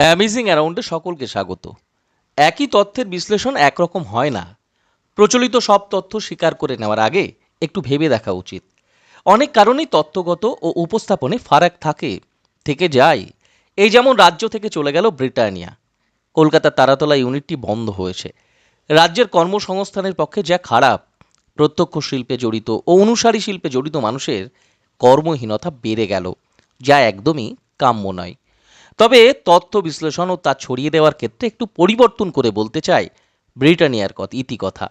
Amazing অ্যারাউন্ডে সকলকে স্বাগত। একই তথ্যের বিশ্লেষণ একরকম হয় না। প্রচলিত সব তথ্য স্বীকার করে নেওয়ার আগে একটু ভেবে দেখা উচিত। অনেক কারণেই তত্ত্বগত ও উপস্থাপনে ফারাক থাকে, থেকে যায়। এই যেমন রাজ্য থেকে চলে গেল ব্রিটানিয়া। কলকাতার তারাতলা ইউনিটটি বন্ধ হয়েছে। রাজ্যের কর্মসংস্থানের পক্ষে যা খারাপ, প্রত্যক্ষ শিল্পে জড়িত ও অনুসারী শিল্পে জড়িত মানুষের কর্মহীনতা বেড়ে গেল, যা একদমই কাম্য নয়। তবে তথ্য বিশ্লেষণ ও তা ছড়িয়ে দেওয়ার ক্ষেত্রে একটু পরিবর্তন করে বলতে চাই ব্রিটানিয়ার কথা ইতিকথা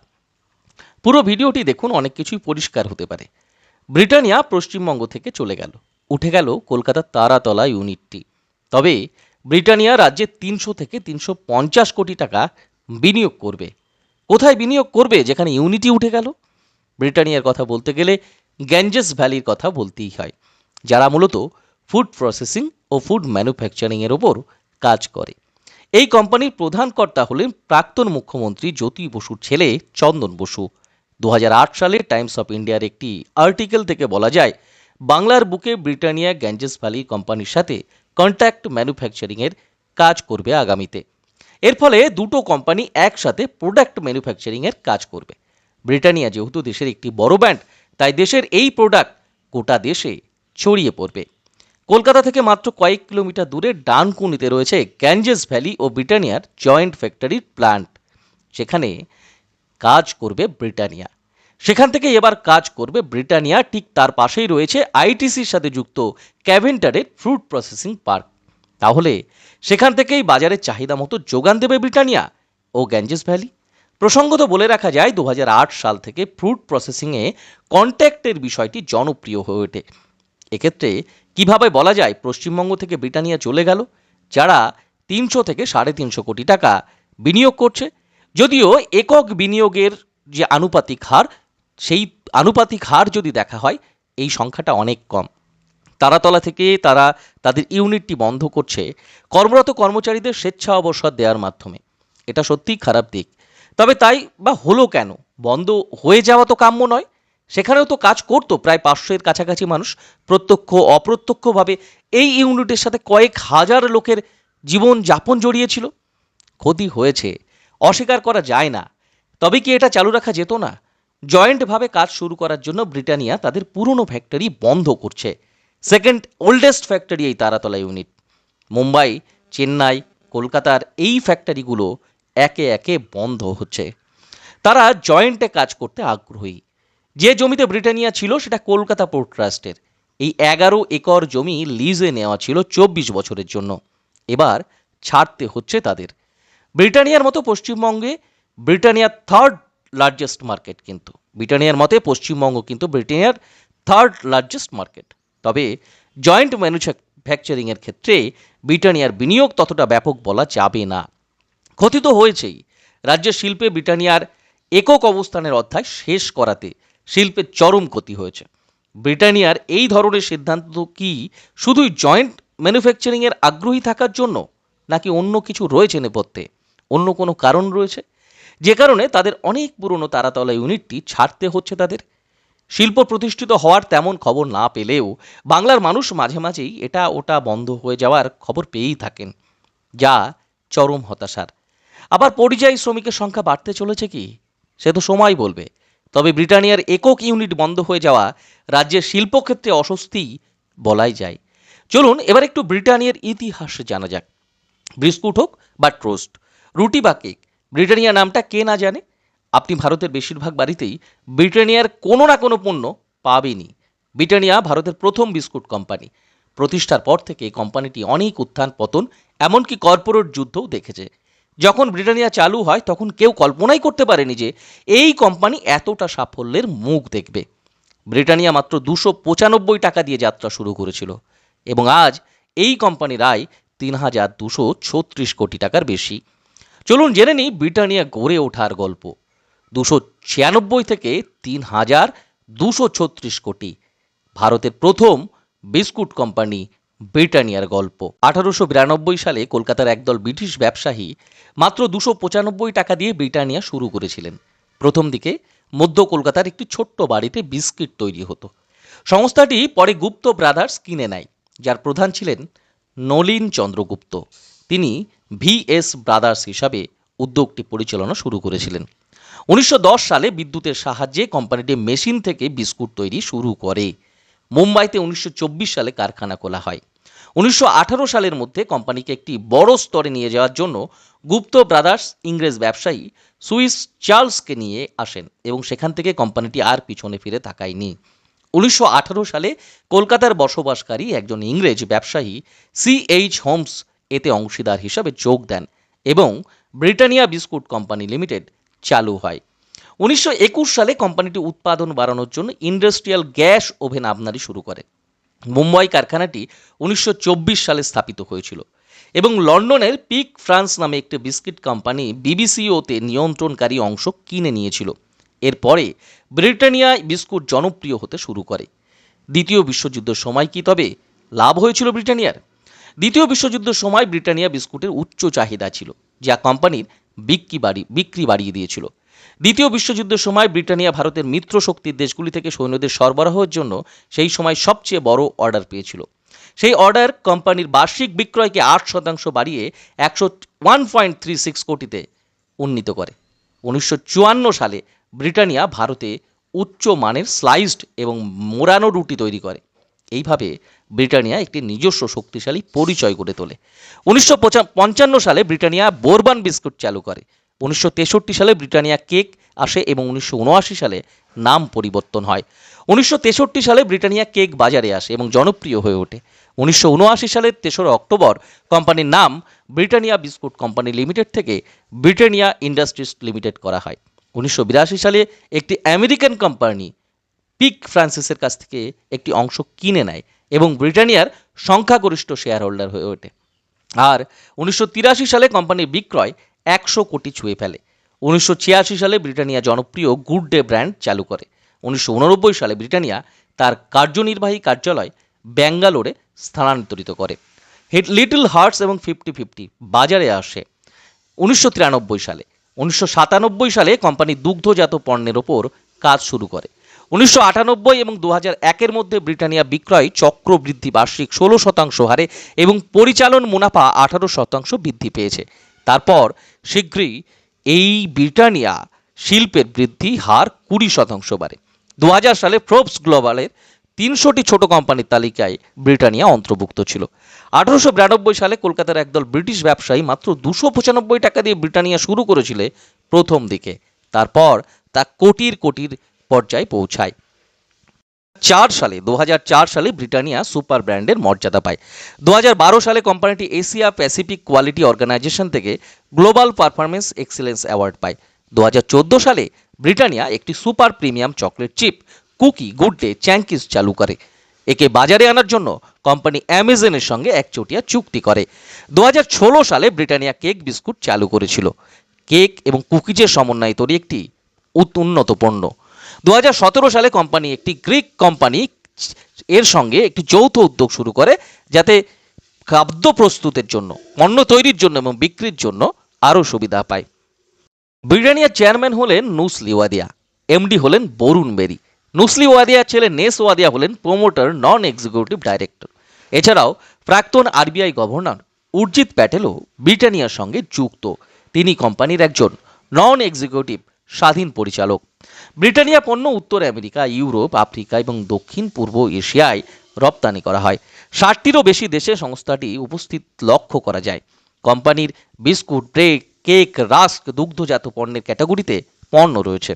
পুরো ভিডিওটি দেখুন, অনেক কিছুই পরিষ্কার হতে পারে। ব্রিটানিয়া পশ্চিমবঙ্গ থেকে চলে গেল। উঠে গেল কলকাতার তারাতলা ইউনিটটি। তবে ব্রিটানিয়া রাজ্যে তিনশো থেকে তিনশো পঞ্চাশ কোটি টাকা বিনিয়োগ করবে। কোথায় বিনিয়োগ করবে? যেখানে ইউনিটি উঠে গেল? ব্রিটানিয়ার কথা বলতে গেলে গ্যাঞ্জেস ভ্যালির কথা বলতেই হয়, যারা মূলত ফুড প্রসেসিং ও ফুড ম্যানুফ্যাকচারিংয়ের ওপর কাজ করে। এই কোম্পানির প্রধান কর্তা হলেন প্রাক্তন মুখ্যমন্ত্রী জ্যোতি বসুর ছেলে চন্দন বসু। দু হাজার আট সালে টাইমস অফ ইন্ডিয়ার একটি আর্টিকেল থেকে বলা যায়, বাংলার বুকে ব্রিটানিয়া গ্যাঞ্জেস ভ্যালি কোম্পানির সাথে কন্ট্যাক্ট ম্যানুফ্যাকচারিংয়ের কাজ করবে আগামীতে। এর ফলে দুটো কোম্পানি একসাথে প্রোডাক্ট ম্যানুফ্যাকচারিংয়ের কাজ করবে। ব্রিটানিয়া যেহেতু দেশের একটি বড় ব্যান্ড তাই দেশের এই প্রোডাক্ট গোটা দেশে ছড়িয়ে পড়বে। কলকাতা থেকে মাত্র কয়েক কিলোমিটার দূরে ডানকুনিতে রয়েছে গ্যাঞ্জেস ভ্যালি ও ব্রিটানিয়ার জয়েন্ট ফ্যাক্টরির প্ল্যান্ট সেখানে কাজ করবে ব্রিটানিয়া। সেখান থেকে এবার কাজ করবে ব্রিটানিয়া। ঠিক তার পাশেই রয়েছে আইটিসির সাথে যুক্ত ক্যাভেন্টারের ফ্রুট প্রসেসিং পার্ক। তাহলে সেখান থেকেই বাজারের চাহিদা মতো যোগান দেবে ব্রিটানিয়া ও গ্যাঞ্জেস ভ্যালি। প্রসঙ্গত বলে রাখা যায় দু হাজার আট সাল থেকে ফ্রুট প্রসেসিংয়ে কন্ট্যাক্টের বিষয়টি জনপ্রিয় হয়ে ওঠে। এক্ষেত্রে কীভাবে বলা যায় পশ্চিমবঙ্গ থেকে ব্রিটানিয়া চলে গেল, যারা তিনশো থেকে সাড়ে তিনশো কোটি টাকা বিনিয়োগ করছে? যদিও একক বিনিয়োগের যে আনুপাতিক হার, সেই আনুপাতিক হার যদি দেখা হয়, এই সংখ্যাটা অনেক কম। তারাতলা থেকে তারা তাদের ইউনিটটি বন্ধ করছে কর্মরত কর্মচারীদের স্বেচ্ছা অবসর দেওয়ার মাধ্যমে। এটা সত্যিই খারাপ দিক। তবে তাই বা হলো কেন? বন্ধ হয়ে যাওয়া তো কাম্য নয়। সেখানেও তো কাজ করতো, প্রায় পাঁচশো এর কাছাকাছি মানুষ, প্রত্যক্ষ, অপ্রত্যক্ষভাবে। এই ইউনিটের সাথে কয়েক হাজার লোকের জীবন যাপন জড়িয়েছিল। ক্ষতি হয়েছে, অস্বীকার করা যায় না। তবে কি এটা চালু রাখা যেত না? জয়েন্টভাবে কাজ শুরু করার জন্য ব্রিটানিয়া তাদের পুরনো ফ্যাক্টরি বন্ধ করছে। সেকেন্ড ওল্ডেস্ট ফ্যাক্টরি এই তারাতলা ইউনিট। মুম্বাই, চেন্নাই, কলকাতার এই ফ্যাক্টরিগুলো একে একে বন্ধ হচ্ছে। তারা জয়েন্টে কাজ করতে আগ্রহী। যে জমিতে ব্রিটানিয়া ছিল সেটা কলকাতা পোর্ট ট্রাস্টের। এই এগারো একর জমি লিজে নেওয়া ছিল চব্বিশ বছরের জন্য। এবার ছাড়তে হচ্ছে তাদের। ব্রিটানিয়ার মতো পশ্চিমবঙ্গে ব্রিটানিয়ার থার্ড লার্জেস্ট মার্কেট কিন্তু। ব্রিটানিয়ার মতে পশ্চিমবঙ্গ কিন্তু ব্রিটানিয়ার থার্ড লার্জেস্ট মার্কেট তবে জয়েন্ট ম্যানুফ্যাকচারিংয়ের ক্ষেত্রে ব্রিটানিয়ার বিনিয়োগ ততটা ব্যাপক বলা যাবে না। ক্ষতি তো হয়েছেই, রাজ্যের শিল্পে ব্রিটানিয়ার একক অবস্থানের অধ্যায় শেষ করাতে শিল্পের চরম ক্ষতি হয়েছে। ব্রিটানিয়ার এই ধরনের সিদ্ধান্ত কি শুধুই জয়েন্ট ম্যানুফ্যাকচারিংয়ের আগ্রহী থাকার জন্য, নাকি অন্য কিছু রয়েছে নেপথ্যে? অন্য কোনো কারণ রয়েছে? যে কারণে তাদের অনেক পুরনো তারাতলা ইউনিটটি ছাড়তে হচ্ছে তাদের। শিল্প প্রতিষ্ঠিত হওয়ার তেমন খবর না পেলেও বাংলার মানুষ মাঝে মাঝেই এটা ওটা বন্ধ হয়ে যাওয়ার খবর পেয়েই থাকেন, যা চরম হতাশার। আবার পরিযায়ী শ্রমিকের সংখ্যা বাড়তে চলেছে কি? সে তো সময় বলবে। তবে ব্রিটানিয়ার একক ইউনিট বন্ধ হয়ে যাওয়া রাজ্যের শিল্পক্ষেত্রে অস্বস্তি বলাই যায়। চলুন এবার একটু ব্রিটানিয়ার ইতিহাস জানা যাক। বিস্কুট হোক বা টোস্ট, রুটি বা কেক, ব্রিটানিয়া নামটা কে না জানে? আপনি ভারতের বেশিরভাগ বাড়িতেই ব্রিটানিয়ার কোনো না কোনো পণ্য পাবেনই। ব্রিটানিয়া ভারতের প্রথম বিস্কুট কোম্পানি। প্রতিষ্ঠার পর থেকে এই কোম্পানিটি অনেক উত্থান পতন, এমনকি কর্পোরেট যুদ্ধও দেখেছে। যখন ব্রিটানিয়া চালু হয়, তখন কেউ কল্পনাই করতে পারেনি যে এই কোম্পানি এতটা সাফল্যের মুখ দেখবে। ব্রিটানিয়া মাত্র দুশো পঁচানব্বই টাকা দিয়ে যাত্রা শুরু করেছিল এবং আজ এই কোম্পানির আয় তিন হাজার দুশো ছত্রিশ কোটি টাকার বেশি। চলুন জেনে নিই ব্রিটানিয়া গড়ে ওঠার গল্প। দুশো ছিয়ানব্বই থেকে তিন হাজার দুশো ছত্রিশ কোটি, ভারতের প্রথম বিস্কুট কোম্পানি ব্রিটানিয়ার গল্প। আঠারোশো বিরানব্বই সালে কলকাতার একদল ব্রিটিশ ব্যবসায়ী মাত্র দুশো পঁচানব্বই টাকা দিয়ে ব্রিটানিয়া শুরু করেছিলেন। প্রথম দিকে মধ্য কলকাতার একটি ছোট্ট বাড়িতে বিস্কিট তৈরি হতো। সংস্থাটি পরে গুপ্ত ব্রাদার্স কিনে নেয়, যার প্রধান ছিলেন নলিন চন্দ্রগুপ্ত। তিনি ভিএস ব্রাদার্স হিসাবে উদ্যোগটি পরিচালনা শুরু করেছিলেন। উনিশশো দশ সালে বিদ্যুতের সাহায্যে কোম্পানিটি মেশিন থেকে বিস্কুট তৈরি শুরু করে। মুম্বাইতে উনিশশো চব্বিশ সালে কারখানা খোলা হয়। উনিশশো আঠারো সালের মধ্যে কোম্পানিকে একটি বড় স্তরে নিয়ে যাওয়ার জন্য গুপ্ত ব্রাদার্স ইংরেজ ব্যবসায়ী সুইস চার্লসকে নিয়ে আসেন এবং সেখান থেকে কোম্পানিটি আর পিছনে ফিরে তাকায়নি। উনিশশো আঠারো সালে কলকাতার বসবাসকারী একজন ইংরেজ ব্যবসায়ী সি এইচ হোমস এতে অংশীদার হিসাবে যোগ দেন এবং ব্রিটানিয়া বিস্কুট কোম্পানি লিমিটেড চালু হয়। উনিশশো একুশ সালে কোম্পানিটি উৎপাদন বাড়ানোর জন্য ইন্ডাস্ট্রিয়াল গ্যাস ওভেন আমদানি শুরু করে। মুম্বাই কারখানাটি উনিশশো চব্বিশ সালে স্থাপিত হয়েছিল এবং লন্ডনের পিক ফ্রান্স নামে একটি বিস্কিট কোম্পানি বিবিসিওতে নিয়ন্ত্রণকারী অংশ কিনে নিয়েছিল। এরপরে ব্রিটানিয়া বিস্কুট জনপ্রিয় হতে শুরু করে। দ্বিতীয় বিশ্বযুদ্ধের সময় কি তবে লাভ হয়েছিল ব্রিটানিয়ার? দ্বিতীয় বিশ্বযুদ্ধের সময় ব্রিটানিয়া বিস্কুটের উচ্চ চাহিদা ছিল, যা কোম্পানির বিক্রি বাড়ি, বিক্রি বাড়িয়ে দিয়েছিল। দ্বিতীয় বিশ্বযুদ্ধের সময় ব্রিটানিয়া ভারতের মিত্র শক্তির দেশগুলি থেকে সৈন্যদের সরবরাহের জন্য সেই সময় সবচেয়ে বড় অর্ডার পেয়েছিল। সেই অর্ডার কোম্পানির বার্ষিক বিক্রয়কে আট শতাংশ বাড়িয়ে একশো ওয়ান পয়েন্ট থ্রি সিক্স কোটিতে উন্নীত করে। উনিশশো চুয়ান্ন সালে ব্রিটানিয়া ভারতে উচ্চ মানের স্লাইসড এবং মোড়ানো রুটি তৈরি করে। এইভাবে ব্রিটানিয়া একটি নিজস্ব শক্তিশালী পরিচয় গড়ে তোলে। উনিশশো পঞ্চান্ন সালে ব্রিটানিয়া বোরবান বিস্কুট চালু করে। উনিশশো তেষট্টি সালে ব্রিটানিয়া কেক আসে এবং উনিশশো উনআশি সালে নাম পরিবর্তন হয়। উনিশশো তেষট্টি সালে ব্রিটানিয়া কেক বাজারে আসে এবং জনপ্রিয় হয়ে ওঠে। উনিশশো উনআশি সালের তেসরা অক্টোবর কোম্পানির নাম ব্রিটানিয়া বিস্কুট কোম্পানি লিমিটেড থেকে ব্রিটানিয়া ইন্ডাস্ট্রিজ লিমিটেড করা হয়। উনিশশো বিরাশি সালে একটি আমেরিকান কোম্পানি পিক ফ্রান্সিসের কাছ থেকে একটি অংশ কিনে নেয় এবং ব্রিটানিয়ার সংখ্যাগরিষ্ঠ শেয়ার হোল্ডার হয়ে ওঠে। আর উনিশশো তিরাশি সালে কোম্পানির বিক্রয় একশো কোটি ছুঁয়ে ফেলে। উনিশশো ছিয়াশি সালে ব্রিটানিয়া জনপ্রিয় গুড ডে ব্র্যান্ড চালু করে। উনিশশো উননব্বই সালে ব্রিটানিয়া তার কার্যনির্বাহী কার্যালয় ব্যাঙ্গালোরে স্থানান্তরিত করে। হিট লিটল হার্টস এবং ফিফটি ফিফটি বাজারে আসে। উনিশশো তিরানব্বই সালে, উনিশশো সাতানব্বই সালে কোম্পানি দুগ্ধজাত পণ্যের ওপর কাজ শুরু করে। উনিশশো আটানব্বই এবং দু হাজার একের মধ্যে ব্রিটানিয়া বিক্রয় চক্র বৃদ্ধি বার্ষিক ষোলো শতাংশ হারে এবং পরিচালন মুনাফা আঠারো শতাংশ বৃদ্ধি পেয়েছে। তারপর শীঘ্রই এই ব্রিটানিয়া শিল্পের বৃদ্ধি হার কুড়ি শতাংশ বাড়ে। দু হাজার সালে ফ্রোবস গ্লোবালের তিনশোটি ছোট কোম্পানির তালিকায় ব্রিটানিয়া অন্তর্ভুক্ত ছিল। আঠারোশো বিরানব্বই সালে কলকাতার একদল ব্রিটিশ ব্যবসায়ী মাত্র দুশো পঁচানব্বই টাকা দিয়ে ব্রিটানিয়া শুরু করেছিল প্রথম দিকে। তারপর তা কোটির কোটির পর্যায়ে পৌঁছায়। চার সালে দু হাজার চার সালে ব্রিটানিয়া সুপার ব্র্যান্ডের মর্যাদা পায়। দু হাজার বারো সালে কোম্পানিটি এশিয়া প্যাসিফিক কোয়ালিটি অর্গানাইজেশন থেকে গ্লোবাল পারফরমেন্স এক্সেলেন্স অ্যাওয়ার্ড পায়। দু হাজার চোদ্দ সালে ব্রিটানিয়া একটি super premium chocolate chip, cookie, Good Day, Chunkies চালু করে। একে বাজারে আনার জন্য কোম্পানি অ্যামাজনের সঙ্গে একচোটিয়া চুক্তি করে। দু হাজার ষোলো সালে ব্রিটানিয়া কেক বিস্কুট চালু করেছিল। কেক এবং কুকিজের সমন্বয়ে তৈরি একটি উন্নত পণ্য। দু হাজার সতেরো সালে কোম্পানি একটি গ্রিক কোম্পানি এর সঙ্গে একটি যৌথ উদ্যোগ শুরু করে, যাতে খাদ্য প্রস্তুতের জন্য, পণ্য তৈরির জন্য এবং বিক্রির জন্য আরও সুবিধা পায়। ব্রিটানিয়ার চেয়ারম্যান হলেন নুসলি ওয়াদিয়া এমডি হলেন বরুণ বেরি। নুসলি ওয়াদিয়ার ছেলে নেস ওয়াদিয়া হলেন প্রোমোটার নন এক্সিকিউটিভ ডাইরেক্টর এছাড়াও প্রাক্তন আরবিআই গভর্নর উর্জিত প্যাটেলও ব্রিটানিয়ার সঙ্গে যুক্ত। তিনি কোম্পানির একজন নন এক্সিকিউটিভ স্বাধীন পরিচালক। ব্রিটানিয়া পণ্য উত্তর আমেরিকা, ইউরোপ, আফ্রিকা এবং দক্ষিণ পূর্ব এশিয়ায় রপ্তানি করা হয়। ষাটটিরও বেশি দেশে সংস্থাটি উপস্থিত লক্ষ্য করা যায়। কোম্পানির বিস্কুট ব্রেক কেক, রাস্ক দুগ্ধজাত পণ্যের ক্যাটাগরিতে পণ্য রয়েছে।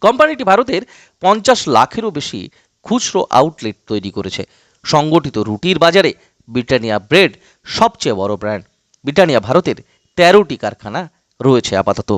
কোম্পানিটি ভারতের পঞ্চাশ লাখেরও বেশি খুচরো আউটলেট তৈরি করেছে। সংগঠিত রুটির বাজারে ব্রিটানিয়া ব্রেড সবচেয়ে বড় ব্র্যান্ড। ব্রিটানিয়া ভারতের তেরোটি কারখানা রয়েছে আপাতত।